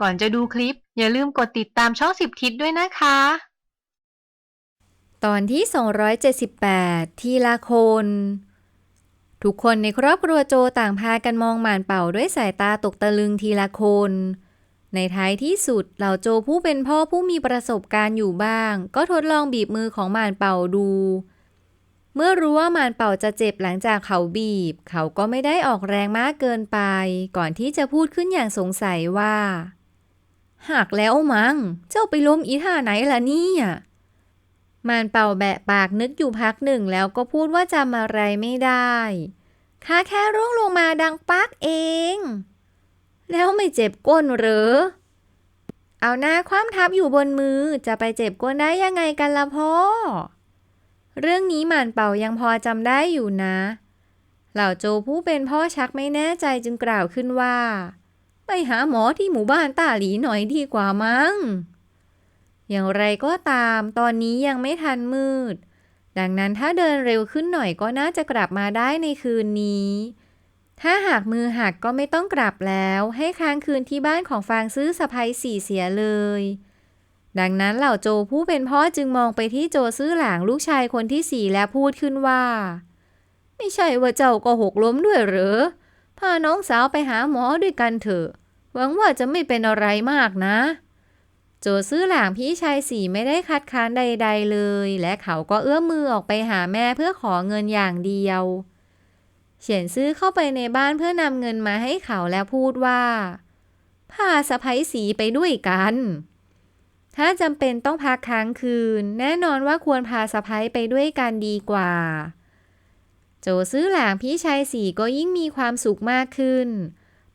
ก่อนจะดูคลิป อย่าลืมกดติดตามช่องสิบทิศด้วยนะคะ ตอนที่ 278 ทีละคน ทุกคนในครอบครัวโจต่างพากันมองหมานเป่าด้วยสายตาตกตะลึงทีละคน ในท้ายที่สุดเหล่าโจผู้เป็นพ่อผู้มีประสบการณ์อยู่บ้าง ก็ทดลองบีบมือของหมานเป่าดู เมื่อรู้ว่าหมานเป่าจะเจ็บหลังจากเขาบีบ เขาก็ไม่ได้ออกแรงมากเกินไป ก่อนที่จะพูดขึ้นอย่างสงสัยว่า หักแล้วมัง้ง เจ้าไปล้มอีท่าไหนล่ะเนี่ยหมานเป่าแบะปากนึกอยู่พักหนึ่งแล้วก็พูดว่าจำอะไรไม่ได้ข้าแค่ร่วงลงมาดังปักเอง แล้วไม่เจ็บก้นหรอเอาหน้าคว่ำทับอยู่บนมือจะไปเจ็บก้นได้ยังไงกันล่ะพ่อ เรื่องนี้หมานเป่ายังพอจำได้อยู่นะ เหล่าโจผู้เป็นพ่อชักไม่แน่ใจจึงกล่าวขึ้นว่า ไปหาหมอที่หมู่บ้านต้าหลีหน่อยดีกว่ามั้ง อย่างไรก็ตามตอนนี้ยังไม่ทันมืด ดังนั้นถ้าเดินเร็วขึ้นหน่อยก็น่าจะกลับมาได้ในคืนนี้ ถ้าหากมือหักก็ไม่ต้องกลับแล้ว ให้ค้างคืนที่บ้านของฟางซื้อสะพายสี่เสียเลย ดังนั้นเหล่าโจผู้เป็นพ่อจึงมองไปที่โจซื้อหลางลูกชายคนที่สี่และพูดขึ้นว่า ไม่ใช่ว่าเจ้าก็หกล้มด้วยหรือ พาน้องสาวไปหาหมอด้วยกันเถอะ หวังว่าจะไม่เป็นอะไรมากนะ โจซื้อหลางพี่ชายสี่ไม่ได้คัดค้านใด ๆ เลย และเขาก็เอื้อมมือออกไปหาแม่เพื่อขอเงินอย่างเดียว เฉียนซื้อเข้าไปในบ้านเพื่อนำเงินมาให้เขาและพูดว่า พาสะพ้ยสีไปด้วยกัน ถ้าจำเป็นต้องพักค้างคืน แน่นอนว่าควรพาสะพ้ยไปด้วยกันดีกว่า โจซื้อหลางพี่ชายสี่ก็ยิ่งมีความสุขมากขึ้น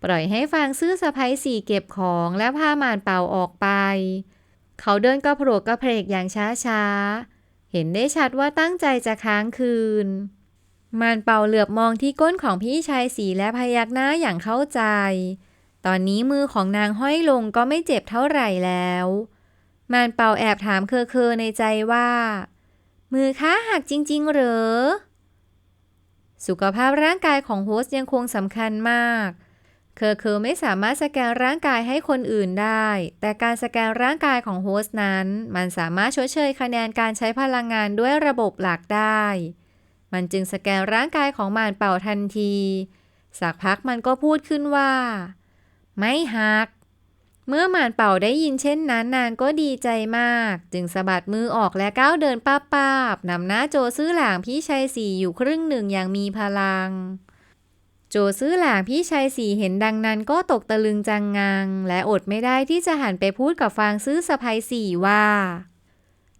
ปล่อยให้ฟางซื้อสะพ้ยสี่เก็บของและพาหมานเป่าออกไป เขาเดินกระโผลกกระเพกอย่างช้าๆ เห็นได้ชัดว่าตั้งใจจะค้างคืนมานเป่าเหลือบมองที่ก้นของพี่ชายสีและพยักหน้าอย่างเข้าใจ ตอนนี้มือของนางห้อยลงก็ไม่เจ็บเท่าไหร่แล้ว มานเป่าแอบถามเคอเคอในใจว่า มือค้าหักจริง ๆ เหรอ สุขภาพร่างกายของโฮสต์ยังคงสำคัญมาก เคอเคอไม่สามารถสแกนร่างกายให้คนอื่นได้ แต่การสแกนร่างกายของโฮสต์นั้น มันสามารถชดเชยคะแนนการใช้พลังงานด้วยระบบหลักได้ มันจึงสแกนร่างกายของมานเป่าทันที สักพักมันก็พูดขึ้นว่า ไม่หัก เมื่อหมานเป่าได้ยินเช่นนั้นนางก็ดีใจมาก จึงสะบัดมือออกและก้าวเดินป้าป้าบนำหน้าโจซื้อหลางพี่ชายสี่อยู่ครึ่งหนึ่งอย่างมีพลัง โจซื้อหลางพี่ชายสี่เห็นดังนั้นก็ตกตะลึงจังงัง และอดไม่ได้ที่จะหันไปพูดกับฟางซื้อสะพายสี่ว่า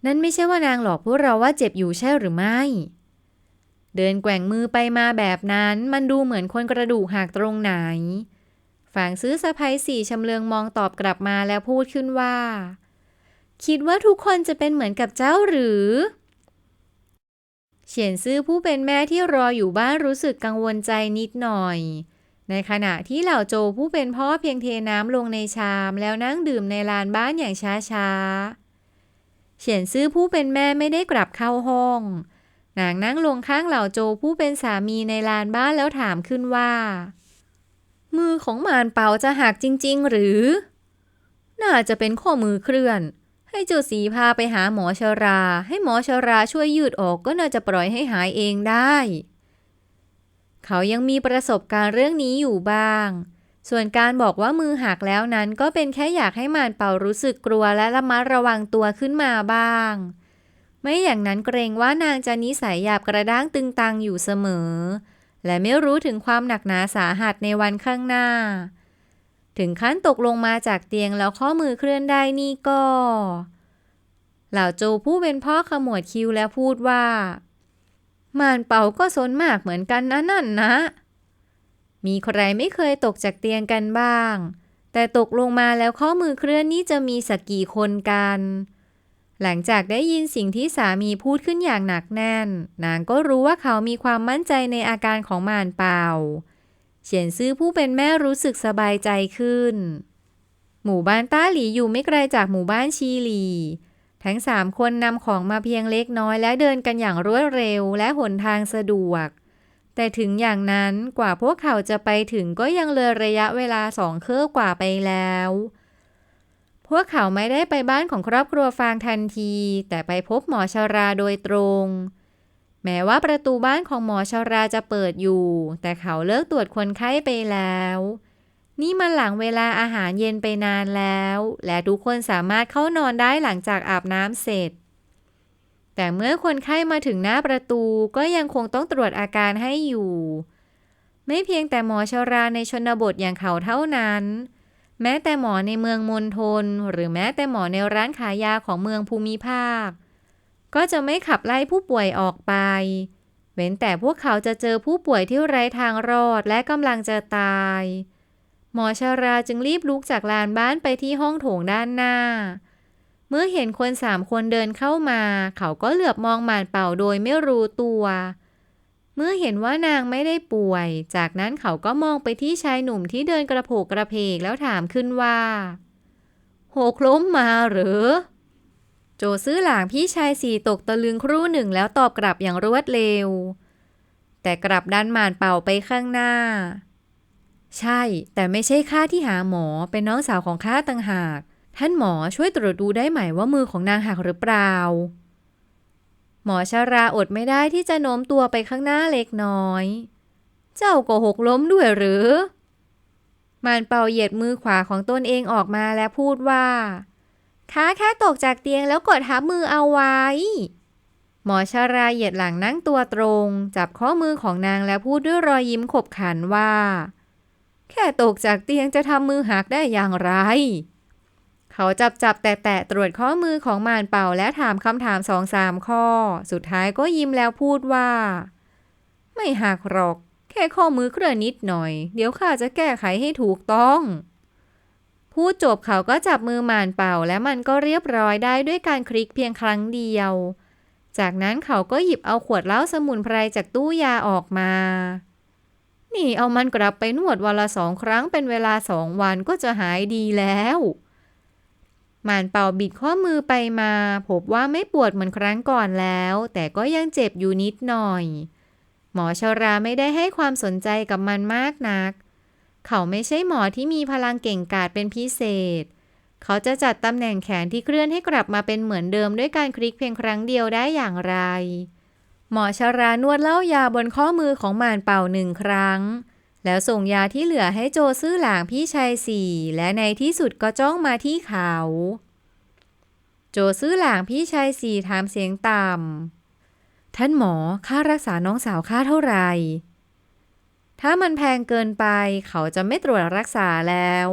นั่นไม่ใช่ว่านางหลอกพวกเราว่าเจ็บอยู่ใช่หรือไม่ เดินแกว่งมือไปมาแบบนั้น มันดูเหมือนคนกระดูกหักตรงไหน ฝางซื้อสะพายสี่ชำเลืองมองตอบกลับมาแล้วพูดขึ้นว่า คิดว่าทุกคนจะเป็นเหมือนกับเจ้าหรือเฉียนซื่อผู้เป็นแม่ที่รออยู่บ้านรู้สึกกังวลใจนิดหน่อย ในขณะที่เหล่าโจผู้เป็นพ่อเพียงเทน้ำลงในชามแล้วนั่งดื่มในลานบ้านอย่างช้าๆเฉียนซื่อผู้เป็นแม่ไม่ได้กลับเข้าห้อง นางนั่งลงข้างเหล่าโจผู้เป็นสามีในลานบ้านแล้วถามขึ้นว่า มือของมารเปาจะหักจริง ๆ หรือ น่าจะเป็นข้อมือเคลื่อน ให้เจ้าสีพาไปหาหมอชรา ให้หมอชราช่วยยืดออกก็น่าจะปล่อยให้หายเองได้ เขายังมีประสบการณ์เรื่องนี้อยู่บ้าง ส่วนการบอกว่ามือหักแล้วนั้นก็เป็นแค่อยากให้มารเป่ารู้สึกกลัวและระมัดระวังตัวขึ้นมาบ้าง ไม่อย่างนั้นเกรงว่านางจะนิสัยหยาบกระด้างตึงตังอยู่เสมอ และไม่รู้ถึงความหนักหนาสาหัสในวันข้างหน้า ถึงขั้นตกลงมาจากเตียงแล้วข้อมือเคลื่อนได้นี่ก็ เหล่าโจผู้เป็นพ่อขมวดคิ้วแล้วพูดว่า มานเป่าก็สนมากเหมือนกันนะนั่นนะ มีใครไม่เคยตกจากเตียงกันบ้าง แต่ตกลงมาแล้วข้อมือเคลื่อนนี่จะมีสักกี่คนกัน หลังจากได้ยินสิ่งที่สามีพูดขึ้นอย่างหนักแน่น นางก็รู้ว่าเขามีความมั่นใจในอาการของมานเป่าเฉียนซื่อผู้เป็นแม่รู้สึกสบายใจขึ้น หมู่บ้านต้าหลีอยู่ไม่ไกลจากหมู่บ้านชีหลี ทั้งสามคนนำของมาเพียงเล็กน้อยและเดินกันอย่างรวดเร็วและหนทางสะดวก แต่ถึงอย่างนั้นกว่าพวกเขาจะไปถึงก็ยังเลยระยะเวลาสองเครือกว่าไปแล้ว พวกเขาไม่ได้ไปบ้านของครอบครัวฟางทันที แต่ไปพบหมอชาราโดยตรง แม้ว่าประตูบ้านของหมอชาราจะเปิดอยู่ แต่เขาเลิกตรวจคนไข้ไปแล้ว นี่มันหลังเวลาอาหารเย็นไปนานแล้ว และทุกคนสามารถเข้านอนได้หลังจากอาบน้ำเสร็จ แต่เมื่อคนไข้มาถึงหน้าประตูก็ยังคงต้องตรวจอาการให้อยู่ ไม่เพียงแต่หมอชาราในชนบทอย่างเขาเท่านั้น แม้แต่หมอในเมืองมณฑลหรือแม้แต่หมอในร้านขายยาของเมืองภูมิภาค ก็จะไม่ขับไล่ผู้ป่วยออกไป เว้นแต่พวกเขาจะเจอผู้ป่วยที่ไร้ทางรอดและกำลังจะตาย หมอชาราจึงรีบลุกจากลานบ้านไปที่ห้องโถงด้านหน้า เมื่อเห็นคนสามคนเดินเข้ามา เขาก็เหลือบมองหมานเป่าโดยไม่รู้ตัวเมื่อเห็นว่านางไม่ได้ป่วย จากนั้นเขาก็มองไปที่ชายหนุ่มที่เดินกระโผกกระเพกแล้วถามขึ้นว่า โหกล้มมาหรือ โจซื้อหลางพี่ชายสี่ตกตะลึงครู่หนึ่งแล้วตอบกลับอย่างรวดเร็ว แต่กลับดันหมานเป่าไปข้างหน้า ใช่ แต่ไม่ใช่ข้าที่หาหมอเป็นน้องสาวของข้าต่างหาก ท่านหมอช่วยตรวจดูได้ไหมว่ามือของนางหักหรือเปล่า หมอชาราอดไม่ได้ที่จะโน้มตัวไปข้างหน้าเล็กน้อย เจ้าก็หกล้มด้วยหรือ มานเป่าเหยียดมือขวาของตนเองออกมาและพูดว่าข้าแค่ตกจากเตียงแล้วกดทับมือเอาไว้ หมอชาราเหยียดหลังนั่งตัวตรง จับข้อมือของนางแล้วพูดด้วยรอยยิ้มขบขันว่า แค่ตกจากเตียงจะทำมือหักได้อย่างไร เขาจับจับแต่แต่ตรวจข้อมือของมานเป่าและถามคำถามสองสามข้อ สุดท้ายก็ยิ้มแล้วพูดว่า ไม่หักหรอก แค่ข้อมือเคลื่อนนิดหน่อย เดี๋ยวข้าจะแก้ไขให้ถูกต้อง พูดจบเขาก็จับมือมานเป่าและมันก็เรียบร้อยได้ด้วยการคลิกเพียงครั้งเดียว จากนั้นเขาก็หยิบเอาขวดเหล้าสมุนไพรจากตู้ยาออกมานี่เอามันกลับไปนวดวันละสองครั้งเป็นเวลาสองวันก็จะหายดีแล้ว มานเป่าบิดข้อมือไปมา พบว่าไม่ปวดเหมือนครั้งก่อนแล้ว แต่ก็ยังเจ็บอยู่นิดหน่อย หมอชราไม่ได้ให้ความสนใจกับมันมากนัก เขาไม่ใช่หมอที่มีพลังเก่งกาจเป็นพิเศษ เขาจะจัดตำแหน่งแขนที่เคลื่อนให้กลับมาเป็นเหมือนเดิมด้วยการคลิกเพียงครั้งเดียวได้อย่างไร หมอชรานวดเล่ายาบนข้อมือของหมานเป่าหนึ่งครั้ง แล้วส่งยาที่เหลือให้โจซื่อหลางพี่ชายสี่และในที่สุดก็จ้องมาที่เขา โจซื่อหลางพี่ชายสี่ถามเสียงต่ำท่านหมอค่ารักษาน้องสาวค่าเท่าไหร่ถ้ามันแพงเกินไปเขาจะไม่ตรวจรักษาแล้ว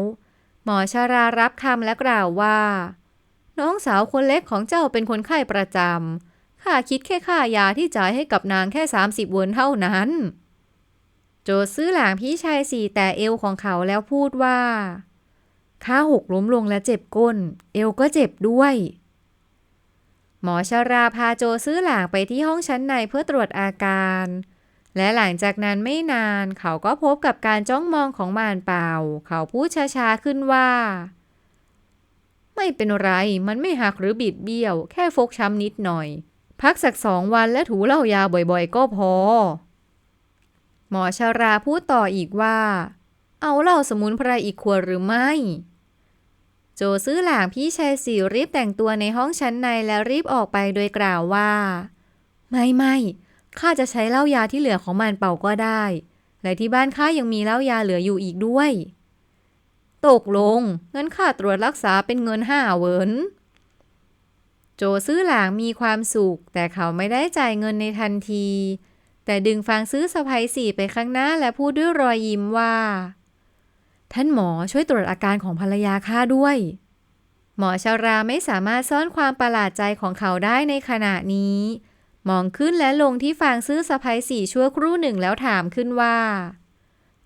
หมอชารารับคำและกล่าวว่า น้องสาวคนเล็กของเจ้าเป็นคนไข้ประจำข้าคิดแค่ค่ายาที่จ่ายให้กับนางแค่ 30 เวนเท่านั้น โจซื้อหลางพี่ชายสี่แต่เอวของเขาแล้วพูดว่า ข้าหกล้มลงและเจ็บก้น เอวก็เจ็บด้วย หมอชาราพาโจซื้อหลางไปที่ห้องชั้นในเพื่อตรวจอาการ และหลังจากนั้นไม่นานเขาก็พบกับการจ้องมองของมานเป่า เขาพูดช้าๆขึ้นว่า ไม่เป็นไร มันไม่หักหรือบิดเบี้ยว แค่ฟกช้ำนิดหน่อย พักสักสองวันและถูเหล้ายาบ่อยๆ ก็พอ หมอชาราพูดต่ออีกว่า เอาเหล้าสมุนไพรอีกขวดหรือไม่ โจซื้อหลางพี่ชายสี่รีบแต่งตัวในห้องชั้นในแล้วรีบออกไปโดยกล่าวว่า ไม่ไม่ข้าจะใช้เหล้ายาที่เหลือของมันเป่าก็ได้ และที่บ้านข้ายังมีเหล้ายาเหลืออยู่อีกด้วย ตกลงงั้นข้าตรวจรักษาเป็นเงินห้าเหวินโจซื้อหลางมีความสุข แต่เขาไม่ได้จ่ายเงินในทันที แต่ดึงฟางซื้อสะพายสี่ไปข้างหน้าและพูดด้วยรอยยิ้มว่า ท่านหมอช่วยตรวจอาการของภรรยาข้าด้วย หมอชาราไม่สามารถซ่อนความประหลาดใจของเขาได้ในขณะนี้ มองขึ้นและลงที่ฟางซื้อสะพายสี่ชั่วครู่หนึ่งแล้วถามขึ้นว่า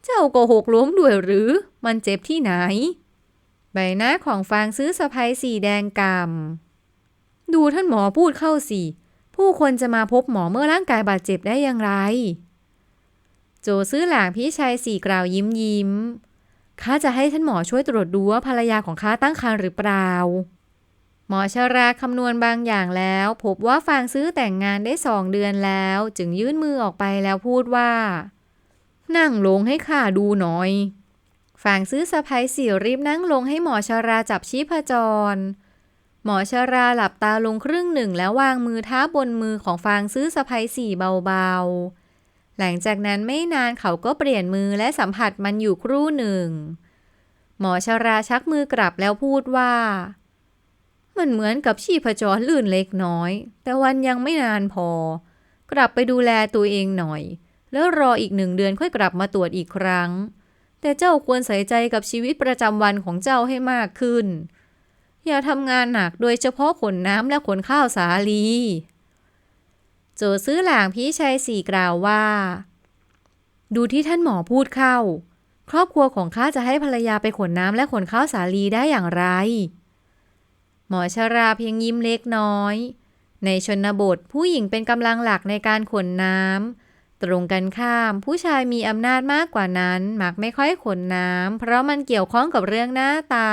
เจ้าโกหกล้มด้วยหรือ มันเจ็บที่ไหน ใบหน้าของฟางซื้อสะพายสีแดงกำ่ำดูท่านหมอพูดเข้าสิ ผู้คนจะมาพบหมอเมื่อร่างกายบาดเจ็บได้อย่างไร โจซื้อหลางพี่ชายสี่กล่าวยิ้มยิ้มข้าจะให้ท่านหมอช่วยตรวจดูว่าภรรยาของข้าตั้งครรภ์หรือเปล่า หมอชาราคำนวณบางอย่างแล้ว พบว่าฟางซื้อแต่งงานได้สองเดือนแล้ว จึงยื่นมือออกไปแล้วพูดว่า นั่งลงให้ข้าดูหน่อยฝางซื้อสะพ้ยสี่รีบนั่งลงให้หมอชาราจับชีพจร หมอชาราหลับตาลงครึ่งหนึ่งแล้ววางมือท้าบนมือของฟางซื้อสะพ้ยสี่เบาๆ หลังจากนั้นไม่นานเขาก็เปลี่ยนมือและสัมผัสมันอยู่ครู่หนึ่ง หมอชาราชักมือกลับแล้วพูดว่า มันเหมือนกับชีพจรลื่นเล็กน้อย แต่วันยังไม่นานพอ กลับไปดูแลตัวเองหน่อย แล้วรออีกหนึ่งเดือนค่อยกลับมาตรวจอีกครั้ง แต่เจ้าควรใส่ใจกับชีวิตประจำวันของเจ้าให้มากขึ้น อย่าทำงานหนักโดยเฉพาะขนน้ำและขนข้าวสาลี โจซื้อหลางพี่ชายสี่กล่าวว่า ดูที่ท่านหมอพูดเข้า ครอบครัวของข้าจะให้ภรรยาไปขนน้ำและขนข้าวสาลีได้อย่างไร หมอชราเพียงยิ้มเล็กน้อย ในชนบทผู้หญิงเป็นกำลังหลักในการขนน้ำตรงกันข้ามผู้ชายมีอำนาจมากกว่านั้น มักไม่ค่อยขนน้ำเพราะมันเกี่ยวข้องกับเรื่องหน้าตา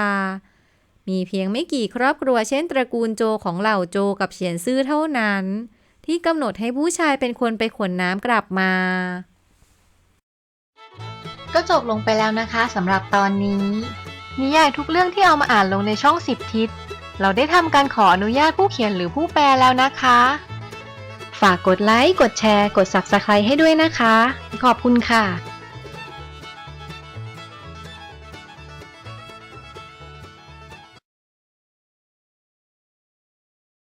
มีเพียงไม่กี่ครอบครัวเช่นตระกูลโจของเหล่าโจกับเฉียนซื่อเท่านั้น ที่กำหนดให้ผู้ชายเป็นคนไปขนน้ำกลับมา ก็จบลงไปแล้วนะคะสำหรับตอนนี้ นิยายทุกเรื่องที่เอามาอ่านลงในช่องสิบทิศ เราได้ทำการขออนุญาตผู้เขียนหรือผู้แปลแล้วนะคะ ฝากกดไลค์ กดแชร์ กด Subscribe ให้ด้วยนะคะ ขอบคุณค่ะ